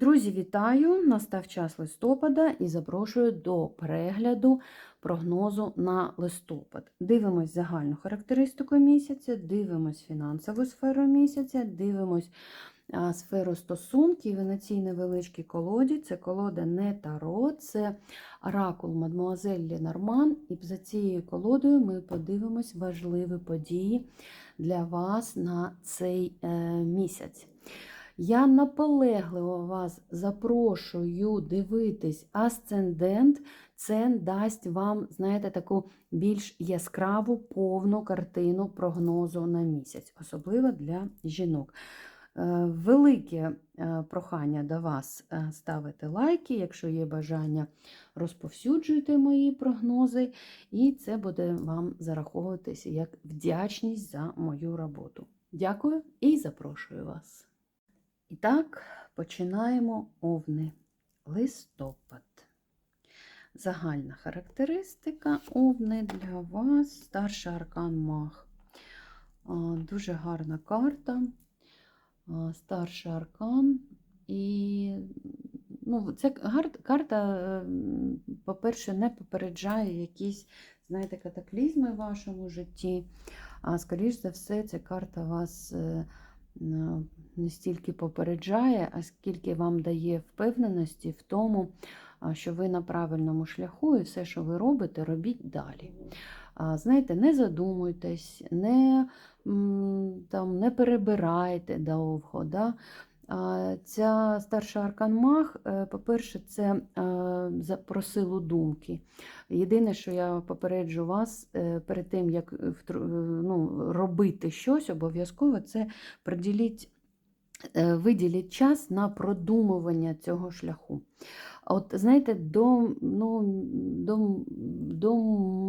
Друзі, вітаю! Настав час листопада і запрошую до перегляду прогнозу на листопад. Дивимось загальну характеристику місяця, дивимось фінансову сферу місяця, дивимось сферу стосунків і на цій невеличкій колоді. Це колода не Таро, це оракул Мадмуазель Ленорман. І за цією колодою ми подивимось важливі події для вас на цей е, місяць. Я наполегливо вас запрошую дивитись асцендент. Це дасть вам, знаєте, таку більш яскраву повну картину прогнозу на місяць, особливо для жінок. Е, Велике е, прохання до вас е, ставити лайки, якщо є бажання, розповсюджуйте мої прогнози, і це буде вам зараховуватися як вдячність за мою роботу. Дякую і запрошую вас. І так, починаємо овни. Листопад. Загальна характеристика овни для вас. Старший аркан Мах. Дуже гарна карта. Старший аркан. І ну, ця карта, е, по-перше, не попереджає якісь, знаєте, катаклізми в вашому житті. А скоріш за все, ця карта вас. Не стільки попереджає, а скільки вам дає впевненості в тому, що ви на правильному шляху і все, що ви робите, робіть далі. Знаєте, не задумуйтесь, не, там, не перебирайте довго. Да? Ця старша аркан Мах, е, по-перше, це е, про силу думки. Єдине, що я попереджу вас е, перед тим, як ну, робити щось, обов'язково це приділіть виділіть час на продумування цього шляху. От знаєте, до, ну, до, до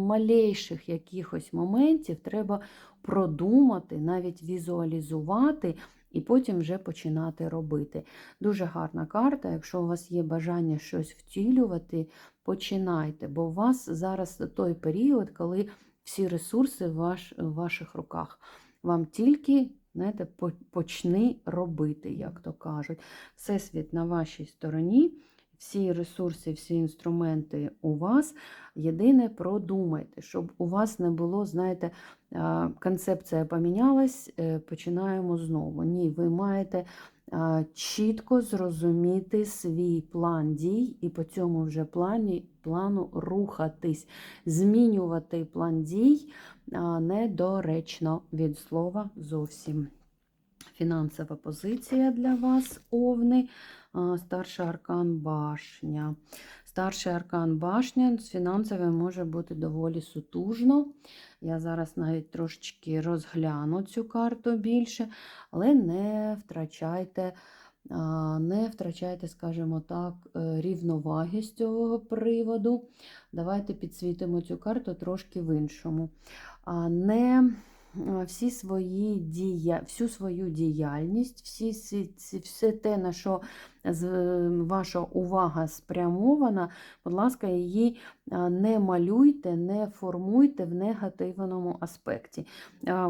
малейших якихось моментів треба продумати, навіть візуалізувати. І потім вже починати робити. Дуже гарна карта. Якщо у вас є бажання щось втілювати, починайте, бо у вас зараз той період, коли всі ресурси в, ваш, в ваших руках. Вам тільки знаєте, почни робити, як то кажуть. Всесвіт на вашій стороні, всі ресурси, всі інструменти у вас. Єдине, продумайте, щоб у вас не було, знаєте, концепція помінялась, е, починаємо знову. Ні, ви маєте чітко зрозуміти свій план дій і по цьому вже плані, плану рухатись, змінювати план дій недоречно від слова зовсім. Фінансова позиція для вас, овни. Старший аркан башня. Старший аркан башня з фінансовим може бути доволі сутужно. Я зараз навіть трошечки розгляну цю карту більше, але не втрачайте, не втрачайте, скажімо так, е, рівноваги з цього приводу. Давайте підсвітимо цю карту трошки в іншому. Не всі свої дія, всю свою діяльність, всі, все те, на що ваша увага спрямована, будь ласка, її не малюйте, не формуйте в негативному аспекті.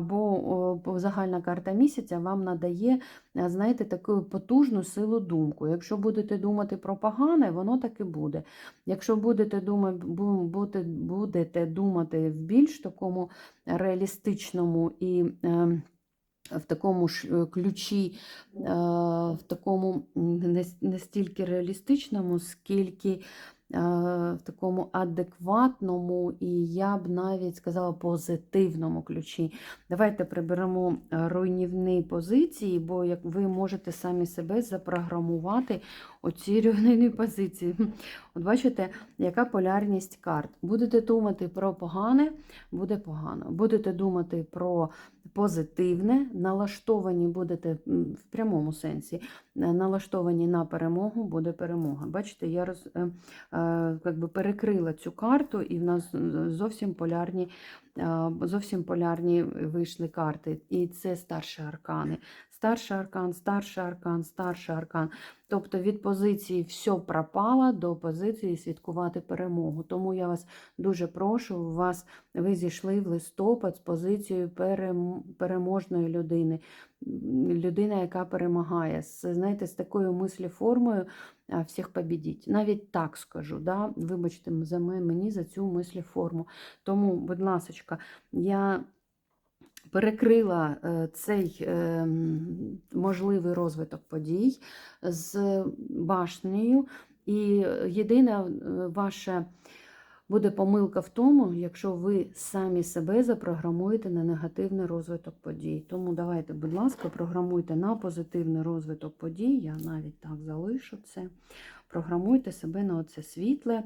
Бо загальна карта місяця вам надає, знаєте, таку потужну силу думку. Якщо будете думати про погане, воно так і буде. Якщо будете думати, будете, думати в більш такому реалістичному і е, в такому ж е, ключі, е, в такому не, стільки реалістичному, скільки е, в такому адекватному і я б навіть сказала позитивному ключі. Давайте приберемо руйнівні позиції, бо як ви можете самі себе запрограмувати оці руйнівні позиції. От бачите, яка полярність карт. Будете думати про погане, буде погано. Будете думати про позитивне, налаштовані будете в прямому сенсі, е, налаштовані на перемогу, буде перемога. Бачите, я роз, е, е, как перекрила цю карту, і в нас зовсім полярні, зовсім полярні вийшли карти. І це старші аркани. Старший аркан, старший аркан, старший аркан. Тобто від позиції все пропало до позиції святкувати перемогу. Тому я вас дуже прошу, у вас ви зійшли в листопад з позицією переможної людини. людина, яка перемагає, знаєте, з такою мислеформою а, всіх побідіть. Навіть так скажу, да? вибачте за мені за цю мислеформу. Тому, будь ласка, я перекрила е, цей е, можливий розвиток подій з башнею. І єдина е, ваша буде помилка в тому, якщо ви самі себе запрограмуєте на негативний розвиток подій. Тому давайте, будь ласка, програмуйте на позитивний розвиток подій. Я навіть так залишу це. Програмуйте себе на оце світле,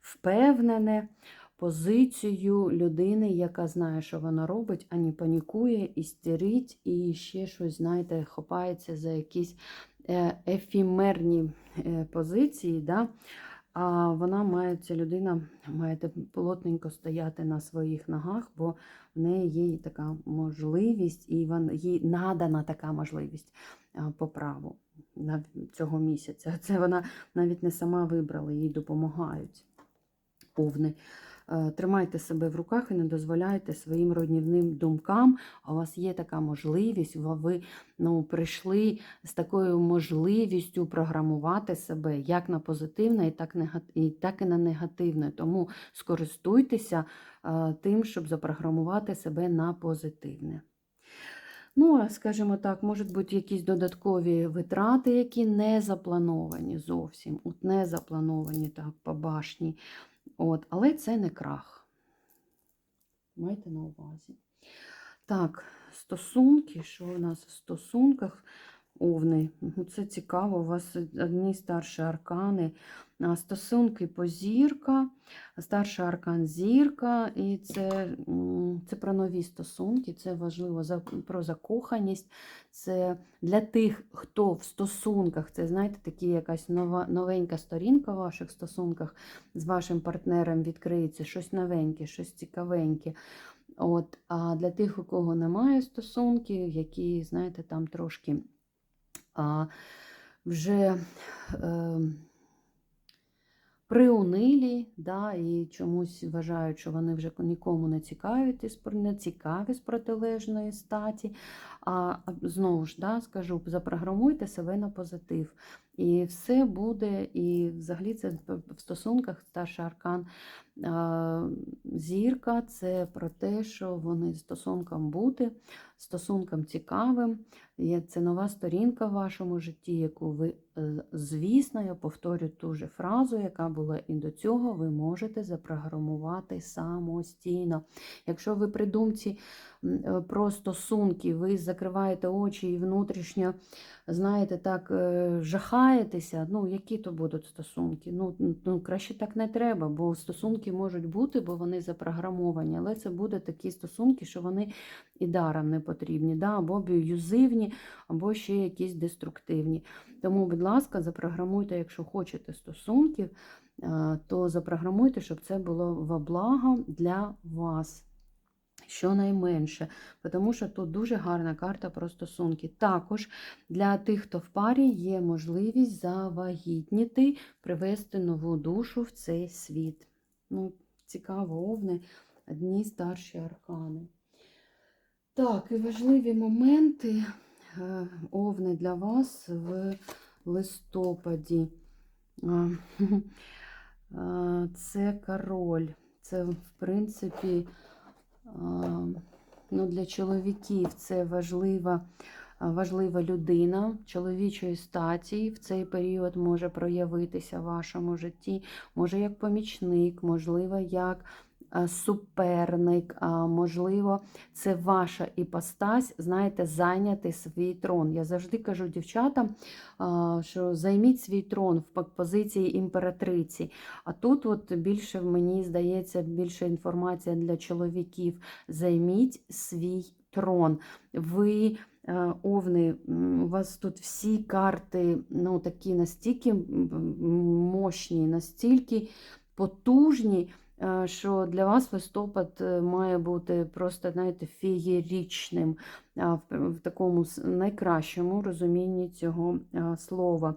впевнене позицію людини, яка знає, що вона робить, а не панікує, істерить і ще щось, знаєте, хопається за якісь е, ефімерні е, позиції. Да? А вона має, ця людина має плотненько стояти на своїх ногах, бо в неї є така можливість, і вон, їй надана така можливість по праву цього місяця. Це вона навіть не сама вибрала, їй допомагають повне. Е, Тримайте себе в руках і не дозволяйте своїм роднівним думкам. У вас є така можливість, ви- ну, прийшли з такою можливістю програмувати себе як на позитивне, і так, і так і на негативне. Тому скористуйтеся е, тим, щоб запрограмувати себе на позитивне. Ну, а скажімо так, можуть бути якісь додаткові витрати, які не заплановані зовсім. От не заплановані так по башні. От, але це не крах. Майте на увазі. Так, стосунки, що у нас в стосунках овни? Це цікаво, у вас одні старші аркани. Стосунки по зірка, старший аркан зірка, і це, це про нові стосунки, це важливо про закоханість. Це для тих, хто в стосунках, це знаєте, такі якась нова, новенька сторінка в ваших стосунках з вашим партнером відкриється, щось новеньке, щось цікавеньке. От, а для тих, у кого немає стосунків, які, знаєте, там трошки а, вже е, приунилі, да, і чомусь вважають, що вони вже нікому не цікаві, не цікаві з протилежної статі. А знову ж да, скажу, запрограмуйте себе на позитив. І все буде, і взагалі це в стосунках старший аркан зірка це про те, що вони стосункам бути, стосункам цікавим. Це нова сторінка в вашому житті, яку ви, е, звісно, я повторю ту же фразу, яка була і до цього, ви можете запрограмувати самостійно. Якщо ви при думці е, про стосунки, ви закриваєте очі і внутрішньо, знаєте, так е, жахаєтеся, ну які то будуть стосунки? Ну, ну краще так не треба, бо стосунки можуть бути, бо вони запрограмовані, але це будуть такі стосунки, що вони і даром не потрібні, да? або аб'юзивні, або ще якісь деструктивні. Тому, будь ласка, запрограмуйте, якщо хочете стосунків, е, то запрограмуйте, щоб це було во благо для вас. Щонайменше, тому що тут дуже гарна карта про стосунки. Також для тих, хто в парі, є можливість завагітніти, привести нову душу в цей світ. Ну, Цікаво, овни, одні старші аркани. Так, і важливі моменти е, овни для вас в листопаді. А, а, Це король. Це, в принципі, ну, для чоловіків це важлива, важлива людина чоловічої статі. В цей період може проявитися в вашому житті, може як помічник, можливо, як суперник, можливо, це ваша іпостась, знаєте, зайняти свій трон. Я завжди кажу дівчатам, що займіть свій трон в позиції імператриці. А тут, от більше мені здається, більше інформація для чоловіків. Займіть свій трон. Ви. е, Овни, у вас тут всі карти ну, такі настільки мощні, настільки потужні, що для вас листопад е, має бути просто, знаєте, феєрічним в такому найкращому розумінні цього слова.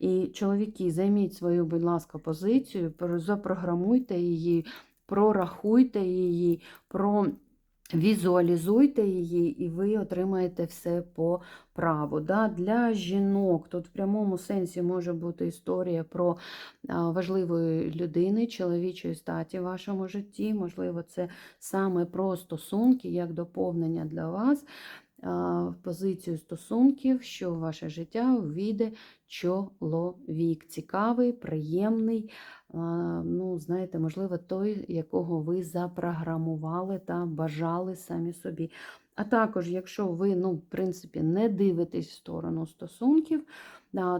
І чоловіки, займіть свою, будь ласка, позицію, запрограмуйте її, прорахуйте її, про Візуалізуйте її, і ви отримаєте все по праву. Да? Для жінок тут в прямому сенсі може бути історія про важливої людини, чоловічої статі в вашому житті. Можливо, це саме про стосунки, як доповнення для вас в позицію стосунків, що в ваше життя увійде чоловік. Цікавий, приємний. Ну, знаєте, можливо, той, якого ви запрограмували та бажали самі собі. А також, якщо ви, ну, в принципі, не дивитесь в сторону стосунків,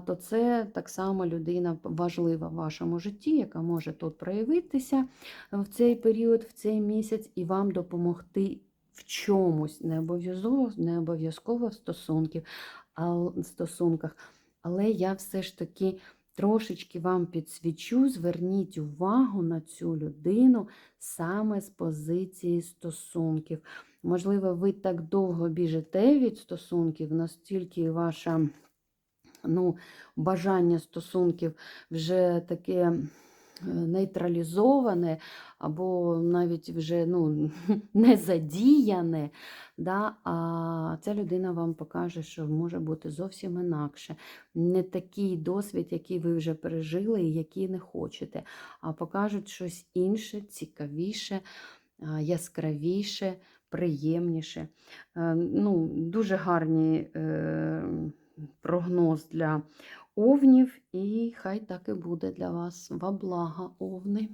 то це так само людина важлива в вашому житті, яка може тут проявитися в цей період, в цей місяць, і вам допомогти в чомусь, не обов'язково, не обов'язково в стосунків, а стосунках. Але я все ж таки трошечки вам підсвічу, зверніть увагу на цю людину саме з позиції стосунків. Можливо, ви так довго біжите від стосунків, настільки ваша ну, бажання стосунків вже таке нейтралізоване, або навіть вже ну, не задіяне, да? а ця людина вам покаже, що може бути зовсім інакше. Не такий досвід, який ви вже пережили і який не хочете, а покажуть щось інше, цікавіше, яскравіше, приємніше. Е, Ну, дуже гарні е, прогноз для овнів, і хай так і буде для вас. Во благо, овни.